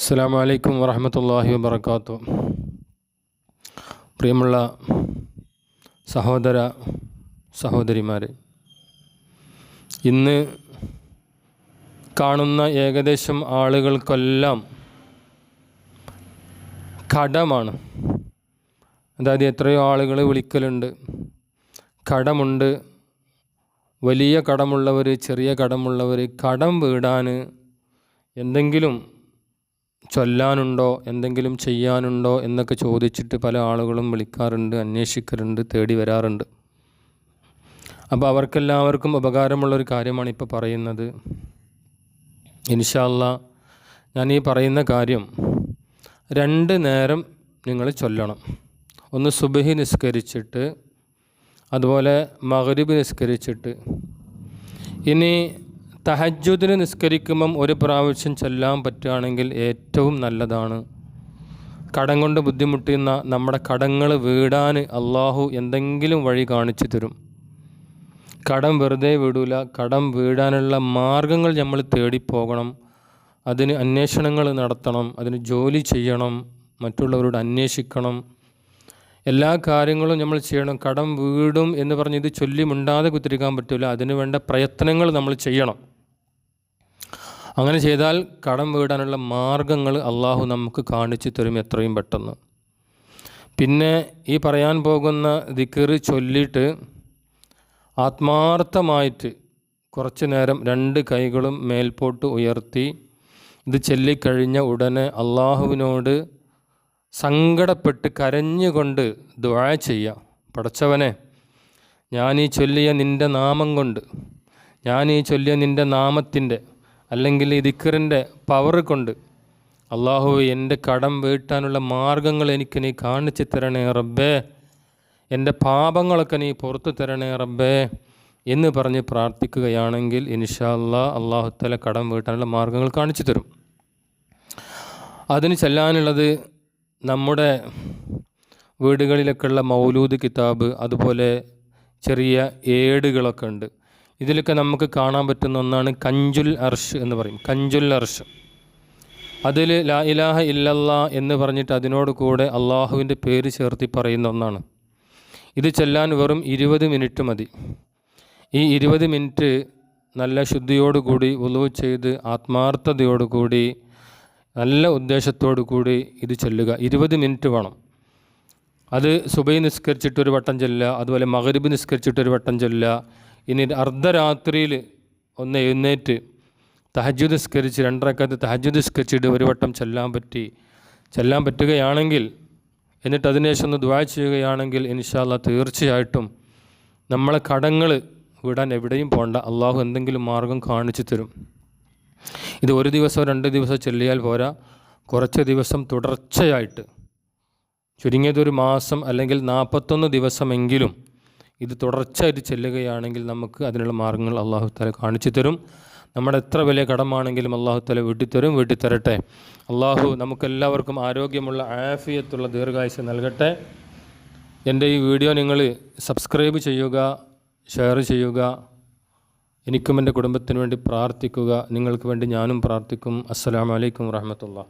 അസ്സാം വലൈക്കും വറഹമത്തല്ലാഹി വബർക്കാത്തു പ്രിയമുള്ള സഹോദര സഹോദരിമാർ ഇന്ന് കാണുന്ന ഏകദേശം ആളുകൾക്കെല്ലാം കടമാണ്. അതായത് എത്രയോ ആളുകൾ വിളിക്കലുണ്ട്. കടമുണ്ട്. വലിയ കടമുള്ളവർ ചെറിയ കടമുള്ളവർ കടം വീടാൻ എന്തെങ്കിലും ചൊല്ലാനുണ്ടോ? എന്തെങ്കിലും ചെയ്യാനുണ്ടോ? എന്നൊക്കെ ചോദിച്ചിട്ട് പല ആളുകളും വിളിക്കാറുണ്ട് അന്വേഷിക്കാറുണ്ട് തേടി വരാറുണ്ട്. അപ്പോൾ അവർക്കെല്ലാവർക്കും ഉപകാരമുള്ളൊരു കാര്യമാണ് ഇപ്പോൾ പറയുന്നത്. ഇൻഷാല്ല ഞാൻ ഈ പറയുന്ന കാര്യം രണ്ട് നേരം നിങ്ങൾ ചൊല്ലണം. ഒന്ന് സുബഹി നിസ്കരിച്ചിട്ട് അതുപോലെ മഗ്രിബ് നിസ്കരിച്ചിട്ട്. ഇനി തഹജ്ജുദിന് നിസ്കരിക്കുമ്പം ഒരു പ്രാവശ്യം ചൊല്ലാൻ പറ്റുകയാണെങ്കിൽ ഏറ്റവും നല്ലതാണ്. കടം കൊണ്ട് ബുദ്ധിമുട്ടുന്ന നമ്മുടെ കടങ്ങൾ വീടാൻ അള്ളാഹു എന്തെങ്കിലും വഴി കാണിച്ചു തരും. കടം വെറുതെ വിടൂല. കടം വീടാനുള്ള മാർഗങ്ങൾ നമ്മൾ തേടിപ്പോകണം. അതിന് അന്വേഷണങ്ങൾ നടത്തണം. അതിന് ജോലി ചെയ്യണം. മറ്റുള്ളവരോട് അന്വേഷിക്കണം. എല്ലാ കാര്യങ്ങളും നമ്മൾ ചെയ്യണം. കടം വീടും എന്ന് പറഞ്ഞ് ഇത് ചൊല്ലി മിണ്ടാതെ കുത്തിരിക്കാൻ പറ്റില്ല അതിനു വേണ്ട പ്രയത്നങ്ങൾ നമ്മൾ ചെയ്യണം. അങ്ങനെ ചെയ്താൽ കടം വീടാനുള്ള മാർഗങ്ങൾ അള്ളാഹു നമുക്ക് കാണിച്ചു തരും എത്രയും പെട്ടെന്ന്. പിന്നെ ഈ പറയാൻ പോകുന്ന ദിക്കറ് ചൊല്ലിയിട്ട് ആത്മാർത്ഥമായിട്ട് കുറച്ചു നേരം രണ്ട് കൈകളും മേൽപോട്ട് ഉയർത്തി ഇത് ചൊല്ലിക്കഴിഞ്ഞ ഉടനെ അള്ളാഹുവിനോട് സങ്കടപ്പെട്ട് കരഞ്ഞുകൊണ്ട് ദുആ ചെയ്യുക. പടച്ചവനെ ഈ ചൊല്ലിയ നിന്റെ നാമം കൊണ്ട് ഈ ചൊല്ലിയ നിന്റെ നാമത്തിന്റെ അല്ലെങ്കിൽ ഈ ദിക്കറിന്റെ പവർ കൊണ്ട് അള്ളാഹു എന്റെ കടം വീട്ടാനുള്ള മാർഗങ്ങൾ എനിക്ക് നീ കാണിച്ചു തരണേ റബ്ബേ. എന്റെ പാപങ്ങളൊക്കെ നീ പുറത്തു തരണേ റബ്ബേ എന്ന് പറഞ്ഞ് പ്രാർത്ഥിക്കുകയാണെങ്കിൽ ഇൻഷാ അല്ലാ അള്ളാഹുത്തല കടം വീട്ടാനുള്ള മാർഗങ്ങൾ കാണിച്ചു തരും. അതിന് ചെല്ലാനുള്ളത് നമ്മുടെ വീടുകളിലൊക്കെയുള്ള മൗലൂദ് കിതാബ് അതുപോലെ ചെറിയ ഏടുകളൊക്കെ ഉണ്ട്. ഇതിലൊക്കെ നമുക്ക് കാണാൻ പറ്റുന്ന ഒന്നാണ് കഞ്ചുൽ അർഷ് എന്ന് പറയും. കഞ്ചുൽ അർഷ്. അതിൽ ലാ ഇലാഹ ഇല്ലല്ലാ എന്ന് പറഞ്ഞിട്ട് അതിനോട് കൂടെ അള്ളാഹുവിന്റെ പേര് ചേർത്തി പറയുന്ന ഒന്നാണ്. ഇത് ചെല്ലാൻ വെറും ഇരുപത് മിനിറ്റ് മതി. ഈ ഇരുപത് മിനിറ്റ് നല്ല ശുദ്ധിയോടുകൂടി ഉളവ് ചെയ്ത് ആത്മാർത്ഥതയോടുകൂടി നല്ല ഉദ്ദേശത്തോടു കൂടി ഇത് ചെല്ലുക. ഇരുപത് മിനിറ്റ് വേണം. അത് സുബൈ നിസ്കരിച്ചിട്ടൊരു വട്ടം ചെല്ലുക അതുപോലെ മകരുബ് നിസ്കരിച്ചിട്ടൊരു വട്ടം ചൊല്ലുക ഇനി അർദ്ധരാത്രിയിൽ ഒന്ന് എഴുന്നേറ്റ് തഹജു നിസ്കരിച്ച് രണ്ടരക്കത്ത് തഹജു നിസ്കരിച്ചിട്ട് ഒരു വട്ടം ചെല്ലാൻ പറ്റി. ചെല്ലാൻ പറ്റുകയാണെങ്കിൽ എന്നിട്ട് അതിനുശേഷം ഒന്ന് ദ്വാ ചെയ്യുകയാണെങ്കിൽ ഇൻഷാല്ല തീർച്ചയായിട്ടും നമ്മളെ കടങ്ങൾ വിടാൻ എവിടെയും പോകണ്ട അള്ളാഹു എന്തെങ്കിലും മാർഗം കാണിച്ചു തരും. ഇത് ഒരു ദിവസമോ രണ്ട് ദിവസമോ ചെല്ലിയാൽ പോരാ. കുറച്ച് ദിവസം തുടർച്ചയായിട്ട്. ചുരുങ്ങിയത് ഒരു മാസം അല്ലെങ്കിൽ നാൽപ്പത്തൊന്ന് ദിവസമെങ്കിലും ഇത് തുടർച്ചയായിട്ട് ചെല്ലുകയാണെങ്കിൽ നമുക്ക് അതിനുള്ള മാർഗങ്ങൾ അള്ളാഹു താല കാണിച്ചു തരും. നമ്മുടെ എത്ര വലിയ കടമാണെങ്കിലും അള്ളാഹു താല വീട്ടിത്തരും വീട്ടിത്തരട്ടെ. അള്ളാഹു നമുക്കെല്ലാവർക്കും ആരോഗ്യമുള്ള ആഫിയത്തുള്ള ദീർഘായുസ് നൽകട്ടെ. എന്റെ ഈ വീഡിയോ നിങ്ങൾ സബ്സ്ക്രൈബ് ചെയ്യുക ഷെയർ ചെയ്യുക എനിക്കും എന്റെ കുടുംബത്തിന് വേണ്ടി പ്രാർത്ഥിക്കുക. നിങ്ങൾക്ക് വേണ്ടി ഞാനും പ്രാർത്ഥിക്കും. അസ്സലാമലൈക്കും വറഹമത്തുള്ള